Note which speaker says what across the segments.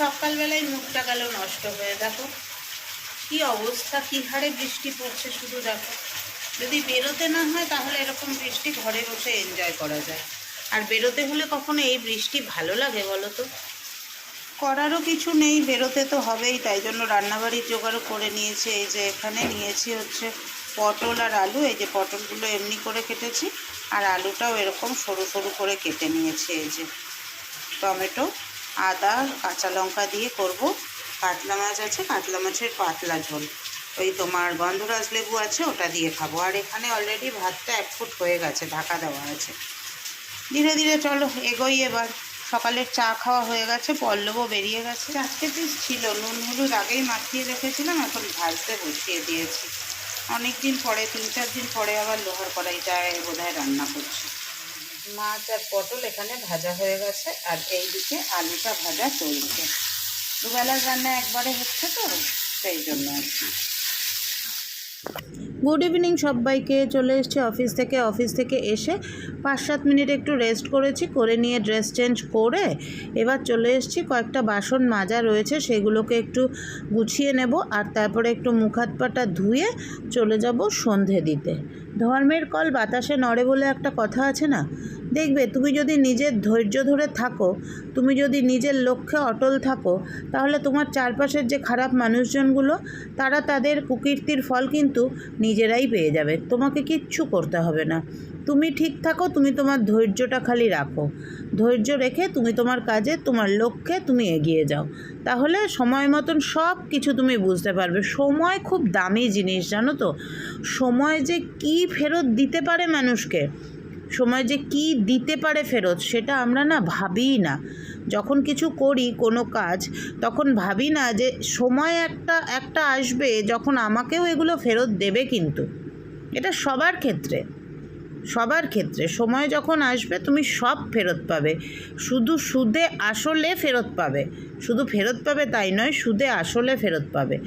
Speaker 1: সকালবেলায় মুখটা গেল নষ্ট হয়ে, দেখো। কি অবস্থা, কি হারে বৃষ্টি পড়ছে শুধু দেখো। যদি বেরোতে না হয়, তাহলে এরকম বৃষ্টি ঘরে বসে এনজয় করা যায়। আর বেরোতে হলে কখনো এই বৃষ্টি ভালো লাগে বলো তো? করারও কিছু নেই, বেরোতে তো হবেই, তাই জন্য রান্নাবাড়ির জোগাড়ও করে নিয়েছি। এই যে এখানে নিয়েছি হচ্ছে পটল আর আলু। এই যে পটলগুলো এমনি করে কেটেছি, আর আলুটাও এরকম সরু সরু করে কেটে নিয়েছি। এই যে টমেটো আদা, কাঁচা লঙ্কা দিয়ে করব। কাতলা মাছ আছে, কাতলা মাছের পাতলা ঝোল। ওই তোমার গন্ধরাজ লেবু আছে, ওটা দিয়ে খাব। আর এখানে অলরেডি ভাতটা এক ফুট হয়ে গেছে, ঢাকা দেওয়া আছে। ধীরে ধীরে চলো, এগোই এবার। সকালের চা খাওয়া হয়ে গেছে, পল্লবও বেরিয়ে গেছে। চারটে পিস ছিল, নুন হলুদ আগেই মাখিয়ে রেখেছিলাম, এখন ভাজতে বসিয়ে দিয়েছি। অনেক দিন পরে, তিন চার দিন পরে আবার লোহার কড়াইটায় বোধহয় রান্না করছি। মাছ আর পটল এখানে ভাজা হয়ে গেছে, আর এই দিকে আলুটা ভাজা চলছে। দুবেলার রান্না একবারে হচ্ছে তো, সেই জন্য আর কি। গুড ইভিনিং সবাইকে, চলে এসেছি অফিস থেকে। অফিস থেকে এসে পাঁচ সাত মিনিট একটু রেস্ট করেছি, করে নিয়ে ড্রেস চেঞ্জ করে এবার চলে এসেছি। কয়েকটা বাসন মাজা রয়েছে, সেগুলোকে একটু গুছিয়ে নেব, আর তারপরে একটু মুখ হাত পাটা ধুয়ে চলে যাব সন্ধে দিতে। ধর্মের কল বাতাসে নড়ে বলে একটা কথা আছে না? দেখবে, তুমি যদি নিজের ধৈর্য ধরে থাকো, তুমি যদি নিজের লক্ষ্যে অটল থাকো, তাহলে তোমার চারপাশের যে খারাপ মানুষজনগুলো, তারা তাদের কুকীর্তির ফল কিন্তু নিজেরাই পেয়ে যাবে। তোমাকে কিচ্ছু করতে হবে না। তুমি ঠিক থাকো, তুমি তোমার ধৈর্যটা খালি রাখো। ধৈর্য রেখে তুমি তোমার কাজে, তোমার লক্ষ্যে তুমি এগিয়ে যাও। তাহলে সময় মতন সব কিছু তুমি বুঝতে পারবে। সময় খুব দামি জিনিস, জানো তো? সময় যে কি ফেরত দিতে পারে মানুষকে, সময় যে কি দিতে পারে ফেরত, সেটা আমরা না ভাবিই না। যখন কিছু করি, কোনো কাজ, তখন ভাবি না যে সময় একটা একটা আসবে যখন আমাকেও এগুলো ফেরত দেবে কিন্তু। এটা সবার ক্ষেত্রে। সবার ক্ষেত্রে। সময় যখন আসবে, তুমি সব ফেরত পাবে। শুধু সুদে আসলে ফেরত পাবে। শুধু ফেরত পাবে তাই নয়, সুদে আসলে ফেরত পাবে।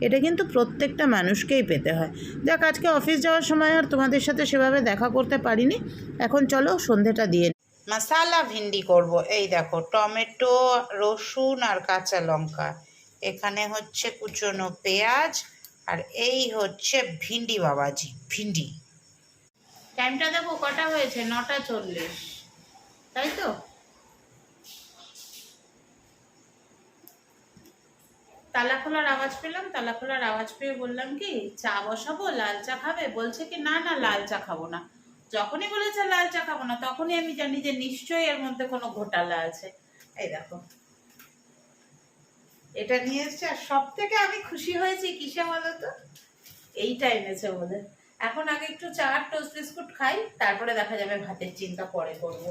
Speaker 1: এটা কিন্তু প্রত্যেকটা মানুষকেই পেতে হয়। যাক, আজকে অফিস যাওয়ার সময় আর তোমাদের সাথে সেভাবে দেখা করতে পারিনি। এখন চলো সন্ধেটা দিয়ে। মশালা ভিন্ডি করব। এই দেখো, টমেটো, রসুন আর কাঁচা লঙ্কা। এখানে হচ্ছে কুচনো পেঁয়াজ আর এই হচ্ছে ভিন্ডি বাবাজি, ভিন্ডি। টাইমটা দেখো, কটা হয়েছে? নটা চল্লিশ। তাই তো? তালা খোলার আওয়াজ পেলাম, তালা খোলার আওয়াজ পেয়ে বললাম কি, চা বসাবো, লাল চা খাবে? বলছে কি, না না, লাল চা খাব না। যখনই বলেছে লাল চা খাব না, তখনই আমি জানি যে নিশ্চয়ই এর মধ্যে কোনো ঘোটালা আছে। এই দেখো। এটা নিয়ে এসছে, আর সব থেকে আমি খুশি হয়েছি কিসে বলো তো? এইটা এনেছে বলে। এখন আগে একটু চা আর টোস্ট বিস্কুট খাই, তারপরে দেখা যাবে ভাতের চিন্তা পরে করব।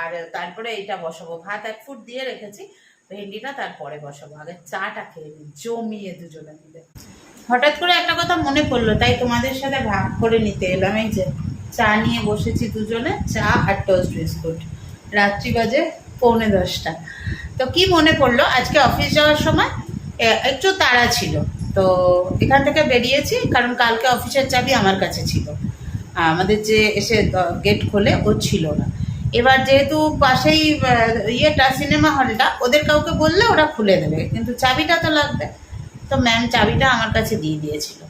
Speaker 1: আর তারপরে এটা বসাবো। ভাত এক ফুট দিয়ে রেখেছি, ভেন্ডিটা তারপরে বসাবো। আগে চাটা খেয়ে নিই, জমিয়ে দুজনে মিলে। হঠাৎ করে একটা কথা মনে পড়ল, তাই তোমাদের সাথে ভাগ করে নিতে এলাম। এই যে চা নিয়ে বসেছি দুজনে, চা আর টোস্ট বিস্কুট। রাত্রি বাজে পৌনে দশটা। তো কি মনে পড়ল? আজকে অফিস যাওয়ার সময় একটু তাড়া ছিল। তো এখান থেকে বেরিয়েছি, কারণ কালকে অফিসের চাবি আমার কাছে ছিল। আমাদের যে এসে গেট খোলে, ও ছিল না। এবার যেহেতু পাশেই ইয়েটা, সিনেমা হলটা, ওদের কাউকে বললে ওরা খুলে দেবে, কিন্তু চাবিটা তো লাগবে। তো ম্যাম চাবিটা আমার কাছে দিয়ে দিয়েছিল।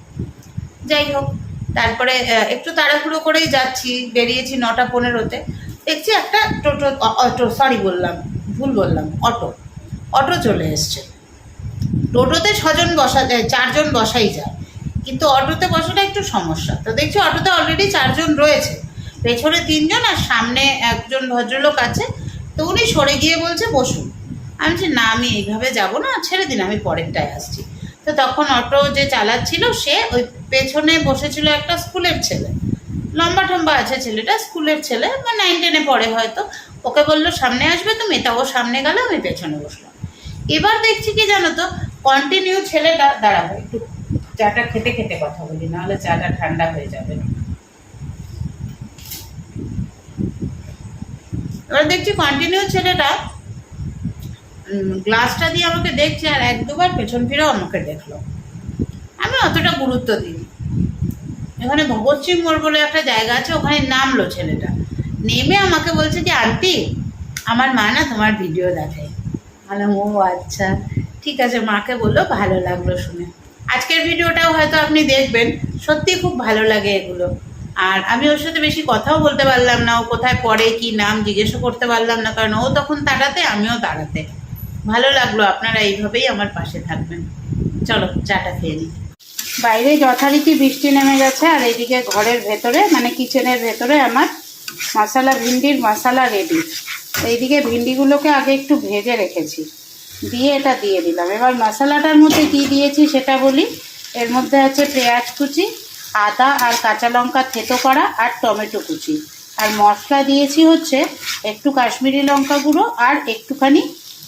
Speaker 1: যাই হোক, তারপরে একটু তাড়াহুড়ো করেই যাচ্ছি, বেরিয়েছি নটা পনেরোতে। দেখছি একটা টোটো অটো সরি বললাম, ভুল বললাম, অটো। অটো চলে এসছে। টোটোতে ছজন বসা যায় চারজন বসাই যায়। কিন্তু অটোতে বসাটা একটু সমস্যা। তো দেখছি অটোতে অলরেডি চারজন রয়েছে। পেছনে তিনজন আর সামনে একজন ভদ্রলোক আছে। তো উনি সরে গিয়ে বলছে, বসুন। আমি বলছি, না, আমি এইভাবে যাব না, ছেড়ে দিন, আমি পরেরটায় আসছি। তো তখন অটো যে চালাচ্ছিল, সে ওই পেছনে বসেছিল একটা স্কুলের ছেলে। লম্বা ঠম্বা আছে ছেলেটা, স্কুলের ছেলে বা নাইন টেনে পড়ে হয়তো। ওকে বলল, সামনে আসবে তুমি? তা ও সামনে গেল, আমি পেছনে বসলাম। এবার দেখছি কি জানো তো কন্টিনিউ ছেলেটা দাঁড়াবো, একটু চাটা খেতে খেতে কথা বলি, নাহলে চাটা ঠান্ডা হয়ে যাবে। এবার দেখছি কন্টিনিউ ছেলেটা গ্লাসটা দিয়ে আমাকে দেখছে আর এক দুবার পেছন ফিরেও আমাকে দেখল। আমি অতটা গুরুত্ব দিই এখানে ভগৎ সিং মোড় বলে একটা জায়গা আছে, ওখানে নামলো ছেলেটা। নেমে আমাকে বলছে যে, আন্টি, আমার মা না তোমার ভিডিও দেখে।
Speaker 2: বললাম, ও আচ্ছা। ঠিক আছে, মাকে বলল ভালো লাগল শুনে। আজকের ভিডিওটাও হয়তো আপনি দেখবেন, সত্যি খুব ভালো লাগে এগুলো। আর আমি ওর সাথে বেশি কথাও বলতে পারলাম না, ও কোথায় পড়ে, কি নাম জিজ্ঞেসও করতে পারলাম না, কারণ ও তখন তাড়াতে আমিও তাড়াতে ভালো লাগল আপনারা এইভাবেই আমার পাশে থাকবেন। চলো, চাটা খেয়ে নিই। বাইরে যথারীতি বৃষ্টি নেমে গেছে, আর এইদিকে ঘরের ভেতরে মানে কিচেনের ভেতরে আমার মশলা, ভিন্ডির মশলা রেডি এইদিকে ভিন্ডিগুলোকে আগে একটু ভেজে রেখেছি। দিয়ে এটা দিয়ে দিলাম। এবার মশলাটার মধ্যে কী দিয়েছি সেটা বলি। এর মধ্যে আছে পেঁয়াজ কুচি, আদা আর কাঁচা লঙ্কা থেতো করা আর টমেটো কুচি। আর মশলা দিয়েছি হচ্ছে একটু কাশ্মীরি লঙ্কা গুঁড়ো আর একটুখানি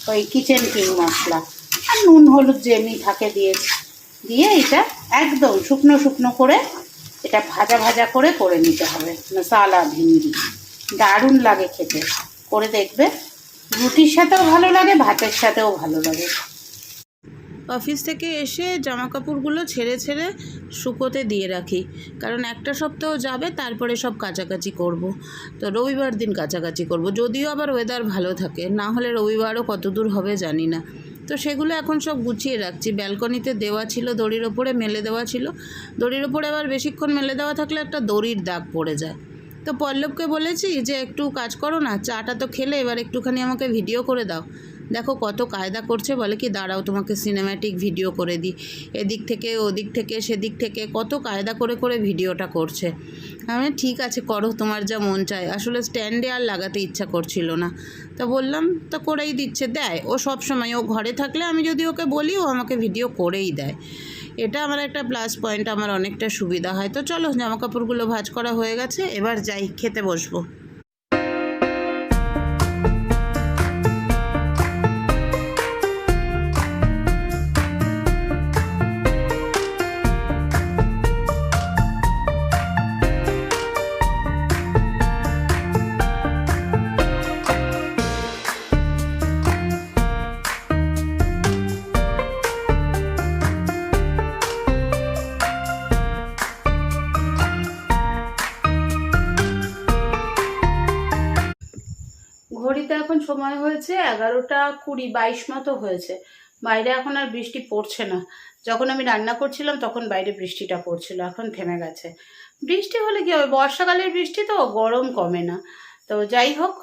Speaker 2: ওই কিচেন কিং মশলা। আর নুন, হলুদ যেমনি থাকে দিয়েছি। দিয়ে এটা একদম শুকনো শুকনো করে এটা ভাজা ভাজা করে করে নিতে হবে। মশালা ভিন্ডি। দারুণ লাগে খেতে। করে দেখবে রুটির সাথেও ভালো লাগে, ভাতের সাথেও ভালো লাগে।
Speaker 1: অফিস থেকে এসে জামা কাপড়গুলো ছেড়ে ছেড়ে শুকোতে দিয়ে রাখি। কারণ একটা সপ্তাহ যাবে, তারপরে সব কাচাকাচি করব। তো রবিবার দিন কাচাকাচি করব। যদিও আবার ওয়েদার ভালো থাকে, না হলে রবিবারও কত দূর হবে জানি না। তো সেগুলো এখন সব গুছিয়ে রাখছি। ব্যালকনিতে দেওয়া ছিল, দড়ির ওপরে মেলে দেওয়া ছিল। দড়ির ওপরে আবার বেশিক্ষণ মেলে দেওয়া থাকলে একটা দড়ির দাগ পড়ে যায়। তো পল্লবকে বলেছি যে, একটু কাজ করো না, চাটা তো খেলে, এবার একটুখানি আমাকে ভিডিও করে দাও। দেখো কত কায়দা করছে, বলে কি, দাঁড়াও, তোমাকে সিনেম্যাটিক ভিডিও করে দিই। এদিক থেকে, ওদিক থেকে, সেদিক থেকে কত কায়দা করে করে ভিডিওটা করছে। আমি ঠিক আছে, করো, তোমার যা মন চায়। আসলে স্ট্যান্ডে আর লাগাতে ইচ্ছা করছিল না। তো বললাম, তো করেই দিচ্ছে। দেয়, ও সব সময় ও ঘরে থাকলে আমি যদি ওকে বলি, ও আমাকে ভিডিও করেই দেয়। এটা আমার একটা প্লাস পয়েন্ট আমার অনেকটা সুবিধা হয়। তো চলো জামাকাপড়গুলো ভাজ করা হয়ে গেছে, এবার যাই, খেতে বসবো।
Speaker 2: ঘড়িতে এখন সময় হয়েছে এগারোটা কুড়ি, বাইশ মতো হয়েছে। বাইরে এখন আর বৃষ্টি পড়ছে না। যখন আমি রান্না করছিলাম তখন বাইরে বৃষ্টিটা পড়ছিল, এখন থেমে গেছে। বৃষ্টি হলে কি হবে? বর্ষাকালের বৃষ্টি তো, গরম কমে না। তো যাই হোক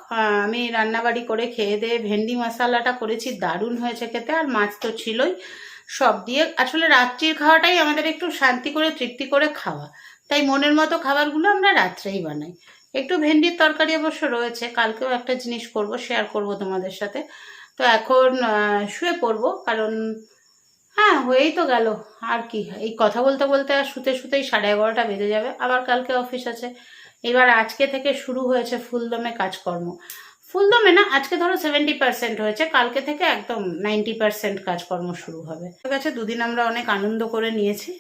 Speaker 2: আমি রান্নাবাড়ি করে খেয়ে দিয়ে ভেন্ডি মশালাটা করেছি, দারুণ হয়েছে খেতে, আর মাছ তো ছিলই সব দিয়ে। আসলে রাত্রির খাওয়াটাই আমাদের একটু শান্তি করে, তৃপ্তি করে খাওয়া। তাই মনের মতো খাবারগুলো আমরা রাত্রেই বানাই। একটু ভেন্ডির তরকারি অবশ্য রয়েছে, কালকেও একটা জিনিস করব শেয়ার করব তোমাদের সাথে। তো এখন শুয়ে পড়ব, কারণ হ্যাঁ হয়েই তো গেল, আর কি, এই কথা বলতে বলতে আর শুতে শুতেই সাড়ে এগারোটা বেজে যাবে, আবার কালকে অফিস আছে। এবার আজকে থেকে শুরু হয়েছে ফুলদমে কাজকর্ম। ফুলদমে না, আজকে ধরো সেভেন্টি পার্সেন্ট হয়েছে, কালকে থেকে একদম নাইনটি পার্সেন্ট কাজকর্ম শুরু হবে। ঠিক আছে দুদিন আমরা অনেক আনন্দ করে নিয়েছি।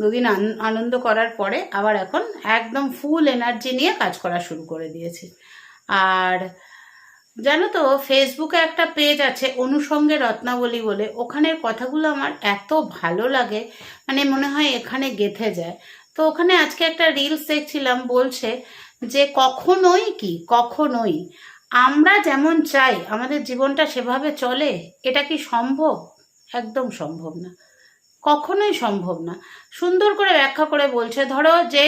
Speaker 2: দুদিন আন- আনন্দ করার পরে আবার এখন একদম ফুল এনার্জি নিয়ে কাজ করা শুরু করে দিয়েছি। আর জানো তো ফেসবুকে একটা পেজ আছে অনুষঙ্গে রত্নাবলী বলে। ওখানের কথাগুলো আমার এত ভালো লাগে মানে মনে হয় এখানে গেথে যায়। তো ওখানে আজকে একটা রিলস দেখছিলাম, বলছে যে কখনোই কি, কখনোই আমরা যেমন চাই আমাদের জীবনটা সেভাবে চলে, এটা কি সম্ভব? একদম সম্ভব না। কখনোই সম্ভব না। সুন্দর করে ব্যাখ্যা করে বলছে, ধরো যে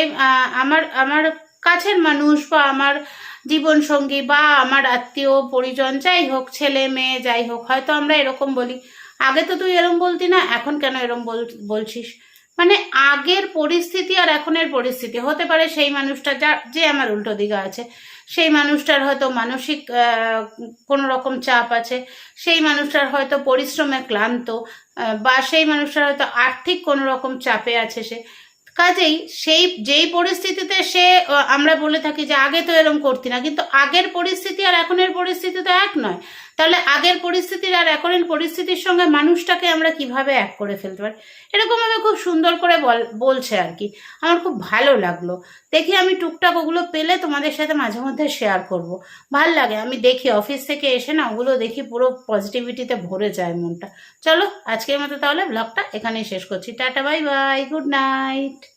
Speaker 2: আমার আমার কাছের মানুষ বা আমার জীবনসঙ্গী বা আমার আত্মীয় পরিজন, যাই হোক, ছেলে, মেয়ে, যাই হোক, হয়তো আমরা এরকম বলি। আগে তো তুই এরম বলতি না, এখন কেন এরম বলছিস? মানে আগের পরিস্থিতি আর এখনের পরিস্থিতি, হতে পারে সেই মানুষটা যা যে আমার উল্টো দিকে আছে। সেই মানুষটার হয়তো মানসিক কোন রকম চাপ আছে, সেই মানুষটার হয়তো পরিশ্রমে ক্লান্ত বা সেই মানুষটার হয়তো আর্থিক কোনো রকম চাপে আছে সে। কাজেই সেই, যেই পরিস্থিতিতে সে আমরা বলে থাকি যে আগে তো এরম করতি না, কিন্তু আগের পরিস্থিতি আর এখনের পরিস্থিতি তো এক নয়। তাহলে আগের পরিস্থিতির আর এখনের পরিস্থিতির সঙ্গে মানুষটাকে আমরা কীভাবে এক করে ফেলতে পারি? এরকম ভাবে খুব সুন্দর করে বল, বলছে আর কি। আমার খুব ভালো লাগল। দেখি আমি টুকটাক ওগুলো পেলে তোমাদের সাথে মাঝে মধ্যে শেয়ার করব। ভালো লাগে, আমি দেখি অফিস থেকে এসে না ওগুলো দেখি পুরো পজিটিভিটিতে ভরে যায় মনটা। চলো আজকের মতো তাহলে ব্লগটা এখানেই শেষ করছি। Tata bye bye good night